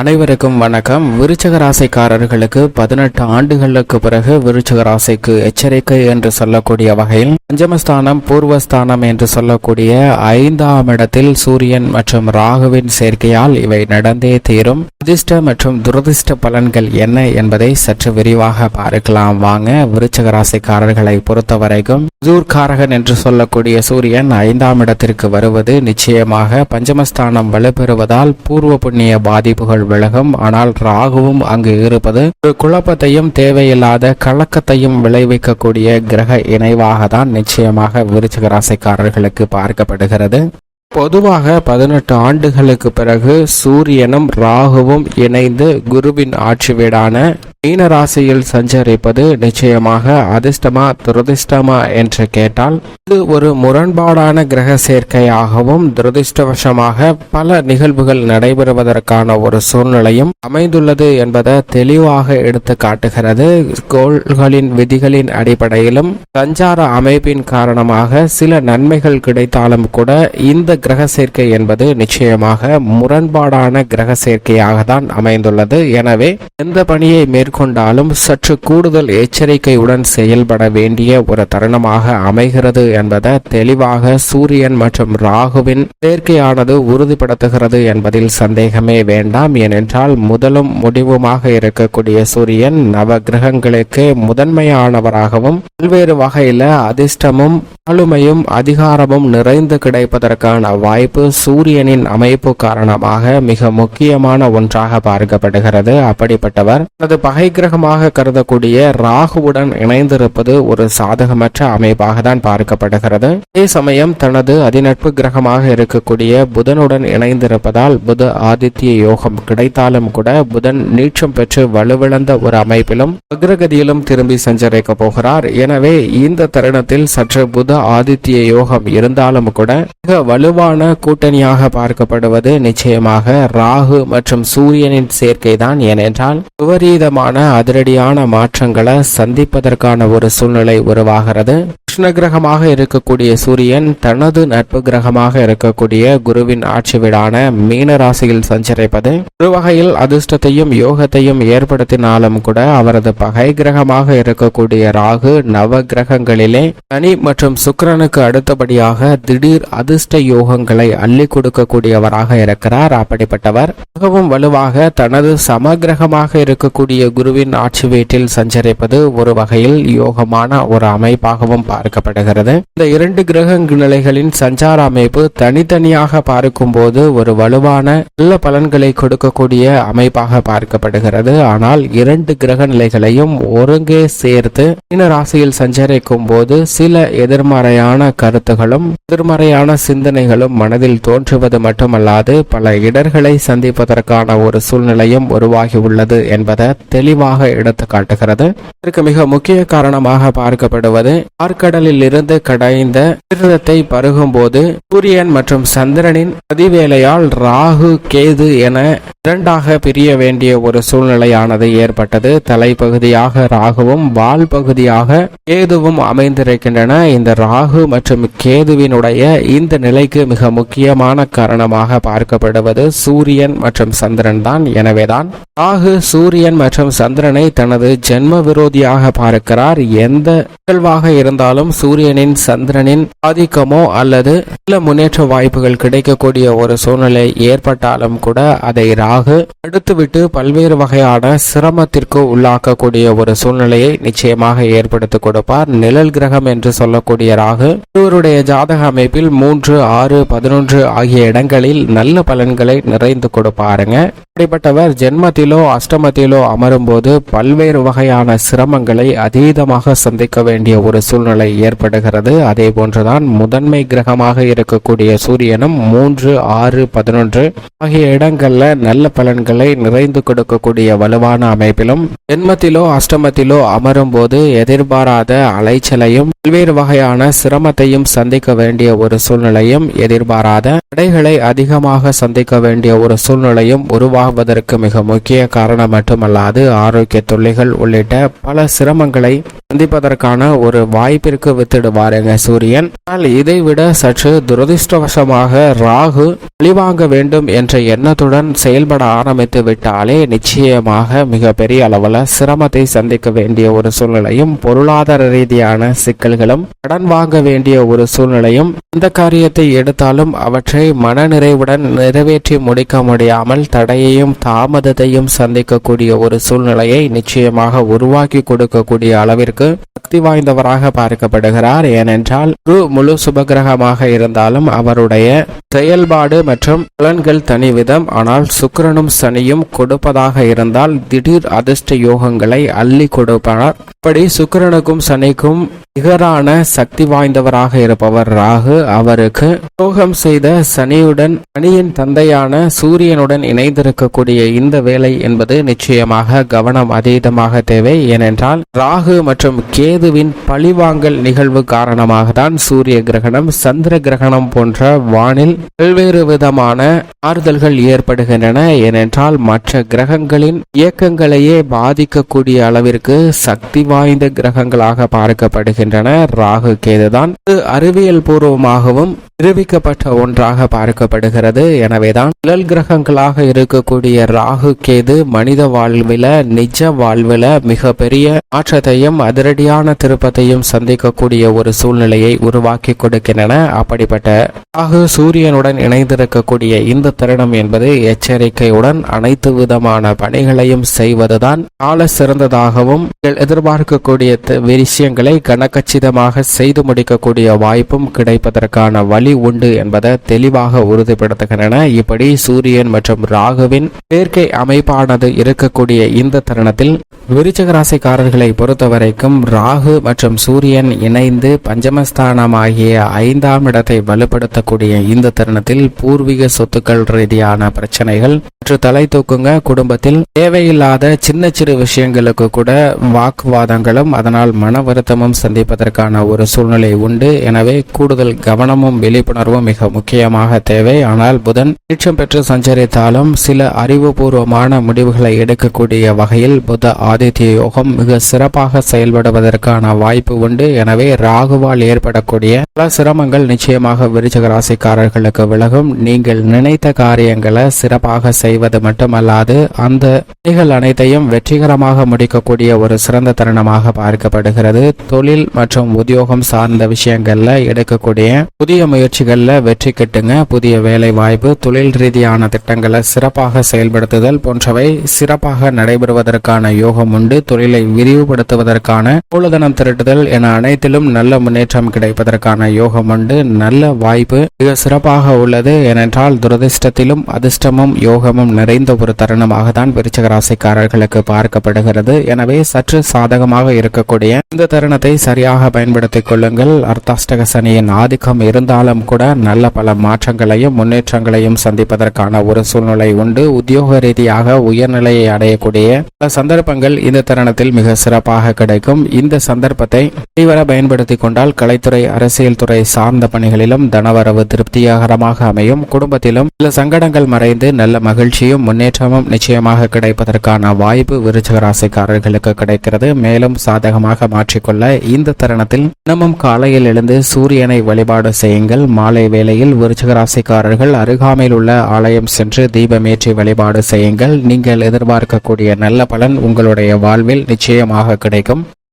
அனைவருக்கும் வணக்கம். விருச்சக ராசிக்காரர்களுக்கு பதினெட்டு ஆண்டுகளுக்கு பிறகு விருச்சக ராசிக்கு எச்சரிக்கை என்று சொல்லக்கூடிய வகையில் பஞ்சமஸ்தானம் பூர்வஸ்தானம் என்று சொல்லக்கூடிய ஐந்தாம் இடத்தில் சூரியன் மற்றும் ராகுவின் சேர்க்கையால் இவை நடந்தே தீரும். அதிர்ஷ்ட மற்றும் துரதிர்ஷ்ட பலன்கள் என்ன என்பதை சற்று விரிவாக பார்க்கலாம். வாங்க விருச்சக ராசிக்காரர்களை பொறுத்தவரைக்கும் ஜூர்காரகன் என்று சொல்லக்கூடிய சூரியன் ஐந்தாம் இடத்திற்கு வருவது நிச்சயமாக பஞ்சமஸ்தானம் வலுப்பெறுவதால் பூர்வ புண்ணிய பாதிப்புகள் விலகும். ஆனால் ராகுவும் அங்கு இருப்பது ஒரு குழப்பத்தையும் தேவையில்லாத கலக்கத்தையும் விளைவிக்கக்கூடிய கிரக இணைவாக தான் நிச்சயமாக விருச்சிக ராசிக்காரர்களுக்கு பார்க்கப்படுகிறது. பொதுவாக பதினெட்டு ஆண்டுகளுக்கு பிறகு சூரியனும் ராகுவும் இணைந்து குருவின் ஆட்சி வீடான மீன ராசியில் சஞ்சரிப்பது நிச்சயமாக அதிர்ஷ்டமா துரதிர்ஷ்டமா என்று கேட்டால் இது ஒரு முரண்பாடான கிரக சேர்க்கையாகவும் துரதிர்ஷ்டவசமாக பல நிகழ்வுகள் நடைபெறுவதற்கான ஒரு சூழ்நிலையும் அமைந்துள்ளது என்பதை தெளிவாக எடுத்து காட்டுகிறது. கோள்களின் விதிகளின் அடிப்படையிலும் சஞ்சார அமைப்பின் காரணமாக சில நன்மைகள் கிடைத்தாலும் கூட இந்த கிரக சேர்க்கை என்பது நிச்சயமாக முரண்பாடான கிரக சேர்க்கையாக தான் அமைந்துள்ளது. எனவே எந்த பணியை மேற்கொண்டாலும் சற்று கூடுதல் எச்சரிக்கையுடன் செயல்பட வேண்டிய ஒரு தருணமாக அமைகிறது என்பதை தெளிவாக சூரியன் மற்றும் ராகுவின் சேர்க்கையானது உறுதிப்படுத்துகிறது என்பதில் சந்தேகமே வேண்டாம். ஏனென்றால் முதலும் முடிவுமாக இருக்கக்கூடிய சூரியன் நவ கிரகங்களுக்கு முதன்மையானவராகவும் பல்வேறு வகையில அதிர்ஷ்டமும் ஆளுமையும் அதிகாரமும் நிறைந்து கிடைப்பதற்கான வாய்ப்பு சூரியனின் அமைப்பு காரணமாக மிக முக்கியமான ஒன்றாக பார்க்கப்படுகிறது. அப்படிப்பட்டவர் தனது பகை கிரகமாக கருதக்கூடிய ராகுவுடன் இணைந்திருப்பது ஒரு சாதகமற்ற அமைப்பாக தான் பார்க்கப்படுகிறது. அதே சமயம் தனது அதிநட்பு கிரகமாக இருக்கக்கூடிய புதனுடன் இணைந்திருப்பதால் புத ஆதித்ய யோகம் கிடைத்தாலும் கூட புதன் நீச்சம் பெற்று வலுவிழந்த ஒரு அமைப்பிலும் அக்ரகதியிலும் திரும்பி சஞ்சரிக்க போகிறார். எனவே இந்த தருணத்தில் சற்று புத ஆதித்ய யோகம் இருந்தாலும் கூட மிக வலுவான கூட்டணியாக பார்க்கப்படுவது நிச்சயமாக ராகு மற்றும் சூரியனின் சேர்க்கை தான் ஏனென்றால் விபரீதமான அதிரடியான மாற்றங்களை சந்திப்பதற்கான ஒரு சூழ்நிலை உருவாகிறது. கிருஷ்ண கிரகமாக இருக்கக்கூடிய சூரியன் தனது நட்பு கிரகமாக இருக்கக்கூடிய குருவின் ஆட்சி வீடான மீன ராசியில் சஞ்சரிப்பது. ஒரு வகையில் அதிர்ஷ்டத்தையும் யோகத்தையும் ஏற்படுத்தினாலும் கூட அவரது பகை கிரகமாக இருக்கக்கூடிய ராகு நவ கிரகங்களிலே சனி மற்றும் சுக்கிரனுக்கு அடுத்தபடியாக திடீர் அதிர்ஷ்ட யோகங்களை அள்ளி கொடுக்கக்கூடியவராக இருக்கிறார். அப்படிப்பட்டவர் மிகவும் வலுவாக தனது சமகிரகமாக இருக்கக்கூடிய குருவின் ஆட்சி வீட்டில் சஞ்சரிப்பது ஒரு வகையில் யோகமான ஒரு அமைப்பாகவும் பார்க்கப்படுகிறது இந்த இரண்டு கிரக நிலைகளின் சஞ்சார அமைப்பு தனித்தனியாக பார்க்கும் போது ஒரு வலுவான நல்ல பலன்களை கொடுக்கக்கூடிய அமைப்பாக பார்க்கப்படுகிறது. ஆனால் இரண்டு கிரக நிலைகளையும் ஒருங்கே சேர்த்து மீன ராசியில் சஞ்சரிக்கும் போது சில எதிர்மறையான கருத்துகளும் எதிர்மறையான சிந்தனைகளும் மனதில் தோன்றுவது மட்டுமல்லாது பல இடர்களை சந்திப்பதற்கான ஒரு சூழ்நிலையும் உருவாகி உள்ளது என்பதை தெளிவாக எடுத்து காட்டுகிறது இதற்கு மிக முக்கிய காரணமாக பார்க்கப்படுவது கடலில் இருந்து கடைந்த மிருதத்தை பருகும் போது சூரியன் மற்றும் சந்திரனின் அதிவேலையால் ராகு கேது என இரண்டாக பிரிய வேண்டிய ஒரு சூழ்நிலையானது ஏற்பட்டது. தலைப்பகுதியாக ராகுவும் வால் பகுதியாக கேதுவும் அமைந்திருக்கின்றன. இந்த ராகு மற்றும் கேதுவினுடைய இந்த நிலைக்கு மிக முக்கியமான காரணமாக பார்க்கப்படுவது சூரியன் மற்றும் சந்திரன் தான். எனவேதான் ராகு சூரியன் மற்றும் சந்திரனை தனது ஜென்ம விரோதியாக பார்க்கிறார். எந்த நிகழ்வாக இருந்தாலும் சூரியனின் சந்திரனின் ஆதிக்கமோ அல்லது சில முன்னேற்ற வாய்ப்புகள் கிடைக்கக்கூடிய ஒரு சூழ்நிலை ஏற்பட்டாலும் கூட அதை ராகு அடுத்துவிட்டு பல்வேறு வகையான சிரமத்திற்கு உள்ளாக்கக்கூடிய ஒரு சூழ்நிலையை நிச்சயமாக ஏற்படுத்தி கொடுப்பார். நிழல் கிரகம் என்று சொல்லக்கூடிய ராகு இவருடைய ஜாதக அமைப்பில் மூன்று ஆறு பதினொன்று ஆகிய இடங்களில் நல்ல பலன்களை நிறைந்து கொடுப்பாருங்க. அப்படிப்பட்டவர் ஜென்மத்திலோ அஷ்டமத்திலோ அமரும்போது பல்வேறு வகையான சிரமங்களை அதீதமாக சந்திக்க வேண்டிய ஒரு சூழ்நிலை ஏற்படுகிறது. அதே போன்றுதான் முதன்மை கிரகமாக இருக்கக்கூடிய சூரியனும் மூன்று ஆறு பதினொன்று ஆகிய இடங்கள்ல நல்ல பலன்களை நிறைந்து கொடுக்கக்கூடிய வலுவான அமைப்பிலும் ஜென்மத்திலோ அஷ்டமத்திலோ அமரும் போது எதிர்பாராத அலைச்சலையும் பல்வேறு வகையான சிரமத்தையும் சந்திக்க வேண்டிய ஒரு சூழ்நிலையும் எதிர்பாராத தடைகளை அதிகமாக சந்திக்க வேண்டிய ஒரு சூழ்நிலையும் உருவாகுவதற்கு மிக முக்கிய காரணம் மட்டுமல்லாது ஆரோக்கிய தொல்லைகள் உள்ளிட்ட பல சிரமங்களை சந்திப்பதற்கான ஒரு வாய்ப்பிற்கு அளவிற்கு வித்திடுவாருங்க சூரியன். ஆனால் இதைவிட சற்று துரதிருஷ்டவசமாக ராகு பழிவாங்க வேண்டும் என்ற எண்ணத்துடன் செயல்பட ஆரம்பித்து விட்டாலே நிச்சயமாக மிக பெரிய அளவில் சிரமத்தை சந்திக்க வேண்டிய ஒரு சூழ்நிலையும் பொருளாதார ரீதியான சிக்கல்களும் கடன் வாங்க வேண்டிய ஒரு சூழ்நிலையும் இந்த காரியத்தை எடுத்தாலும் அவற்றை மனநிறைவுடன் நிறைவேற்றி முடிக்க முடியாமல் தடையையும் தாமதத்தையும் சந்திக்கக்கூடிய ஒரு சூழ்நிலையை நிச்சயமாக உருவாக்கி கொடுக்கக்கூடிய அளவிற்கு சக்தி வாய்ந்தவராக பார்க்க பார்க்கப்படுகிறார் ஏனென்றால் குரு முழு சுபகிரகமாக இருந்தாலும் அவருடைய செயல்பாடு மற்றும் பலன்கள் தனிவிதம். ஆனால் சுக்கிரனும் சனியும் கொடுப்பதாக இருந்தால் திடீர் அதிர்ஷ்ட யோகங்களை அள்ளி கொடுப்பார். இப்படி சுக்கரனுக்கும் சனிக்கும் நிகரான சக்தி வாய்ந்தவராக இருப்பவர் ராகு. அவருக்கு யோகம் செய்த சனியுடன் சனியின் தந்தையான சூரியனுடன் இணைந்திருக்கக்கூடிய இந்த வேலை என்பது நிச்சயமாக கவனம் அதீதமாக தேவை. ஏனென்றால் ராகு மற்றும் கேதுவின் பழிவாங்கல் நிகழ்வு காரணமாக தான் சூரிய கிரகணம் சந்திர கிரகணம் போன்ற வானில் பல்வேறு விதமான ஆறுதல்கள் ஏற்படுகின்றன. ஏனென்றால் மற்ற கிரகங்களின் இயக்கங்களையே பாதிக்கக்கூடிய அளவிற்கு சக்தி வாய்ந்த கிரகங்களாக பார்க்கப்படுகின்றன. ராகு கேதுதான். இது அறிவியல் பூர்வமாகவும் நிரூபிக்கப்பட்ட ஒன்றாக பார்க்கப்படுகிறது. எனவேதான் நிழல் கிரகங்களாக இருக்கக்கூடிய ராகு கேது மனித வாழ்வில நிஜ வாழ்வில மிக பெரிய மாற்றத்தையும் அதிரடியான திருப்பத்தையும் சந்திக்கக்கூடிய ஒரு சூழ்நிலையை உருவாக்கி கொடுக்கின்றன. அப்படிப்பட்ட ராகு சூரியனுடன் இணைந்திருக்கக்கூடிய இந்த தருணம் என்பது எச்சரிக்கையுடன் அனைத்து விதமான பணிகளையும் செய்வதுதான் கால சிறந்ததாகவும் நீங்கள் எதிர்பார்க்கக்கூடிய த- விஷயங்களை கனக்கச்சிதமாக செய்து முடிக்கக்கூடிய வாய்ப்பும் கிடைப்பதற்கான வழி உண்டு என்பதை தெளிவாக உறுதிப்படுத்துகின்றன. இப்படி சூரியன் மற்றும் ராகுவின் சேர்க்கை அமைப்பானது இருக்கக்கூடிய இந்த தருணத்தில் விருச்சக ராசிக்காரர்களை பொறுத்தவரைக்கும் ராகு மற்றும் சூரியன் இணைந்து பஞ்சமஸ்தானமாகிய ஐந்தாம் இடத்தை வலுப்படுத்தக்கூடிய இந்த தருணத்தில் பூர்வீக சொத்துக்கள் ரீதியான பிரச்சனைகள் மற்றும் தலை தூக்குங்க. குடும்பத்தில் தேவையில்லாத சின்ன சிறு விஷயங்களுக்கு கூட வாக்குவாதங்களும் அதனால் மன வருத்தமும் சந்திப்பதற்கான ஒரு சூழ்நிலை உண்டு. எனவே கூடுதல் கவனமும் வெளி விழிப்புணர்வும் மிக முக்கியமாக தேவை. ஆனால் புதன் நீட்சம் பெற்று சஞ்சரித்தாலும் சில அறிவுபூர்வமான முடிவுகளை எடுக்கக்கூடிய வகையில் புத ஆதித்ய யோகம் மிக சிறப்பாக செயல்படுவதற்கான வாய்ப்பு உண்டு. எனவே ராகுவால் ஏற்படக்கூடிய பல சிரமங்கள் நிச்சயமாக விருச்சக ராசிக்காரர்களுக்கு விலகும். நீங்கள் நினைத்த காரியங்களை சிறப்பாக செய்வது மட்டுமல்லாது அந்த பணிகள் அனைத்தையும் வெற்றிகரமாக முடிக்கக்கூடிய ஒரு சிறந்த தருணமாக பார்க்கப்படுகிறது. தொழில் மற்றும் உத்தியோகம் சார்ந்த விஷயங்கள்ல எடுக்கக்கூடிய புதிய முயற்சி முயற்சிகளில் வெற்றி கிட்டுங்க. புதிய வேலை வாய்ப்பு தொழில் ரீதியான திட்டங்களை சிறப்பாக செயல்படுத்துதல் போன்றவை சிறப்பாக நடைபெறுவதற்கான யோகம் உண்டு. தொழிலை விரிவுபடுத்துவதற்கான மூலதனம் திரட்டுதல் என அனைத்திலும் நல்ல முன்னேற்றம் கிடைப்பதற்கான யோகம் உண்டு. நல்ல வாய்ப்பு மிக சிறப்பாக உள்ளது. ஏனென்றால் துரதிர்ஷ்டத்திலும் அதிர்ஷ்டமும் யோகமும் நிறைந்த ஒரு தருணமாக தான் விருச்சக ராசிக்காரர்களுக்கு பார்க்கப்படுகிறது. எனவே சற்று சாதகமாக இருக்கக்கூடிய இந்த தருணத்தை சரியாக பயன்படுத்திக் கொள்ளுங்கள். அர்த்தாஷ்டக சனியின் ஆதிக்கம் இருந்தாலும் கூட நல்ல பல மாற்றங்களையும் முன்னேற்றங்களையும் சந்திப்பதற்கான ஒரு சூழ்நிலை உண்டு. உத்தியோக ரீதியாக உயர்நிலையை அடையக்கூடிய பல சந்தர்ப்பங்கள் இந்த தருணத்தில் மிக சிறப்பாக கிடைக்கும். இந்த சந்தர்ப்பத்தை தீவிர பயன்படுத்தி கொண்டால் கலைத்துறை அரசியல் துறை சார்ந்த பணிகளிலும் தனவரவு திருப்திகரமாக அமையும். குடும்பத்திலும் சில சங்கடங்கள் மறைந்து நல்ல மகிழ்ச்சியும் முன்னேற்றமும் நிச்சயமாக கிடைப்பதற்கான வாய்ப்பு விருச்சக ராசிக்காரர்களுக்கு கிடைக்கிறது. மேலும் சாதகமாக மாற்றிக்கொள்ள இந்த தருணத்தில் தினமும் காலையில் எழுந்து சூரியனை வழிபாடு செய்யுங்கள். மாலை வேளையில் விருச்சகராசிக்காரர்கள் அருகாமையில் உள்ள ஆலயம் சென்று தீபமேற்றி வழிபாடு செய்யுங்கள். நீங்கள் எதிர்பார்க்கக்கூடிய நல்ல பலன் உங்களுடைய வாழ்வில் நிச்சயமாக கிடைக்கும்.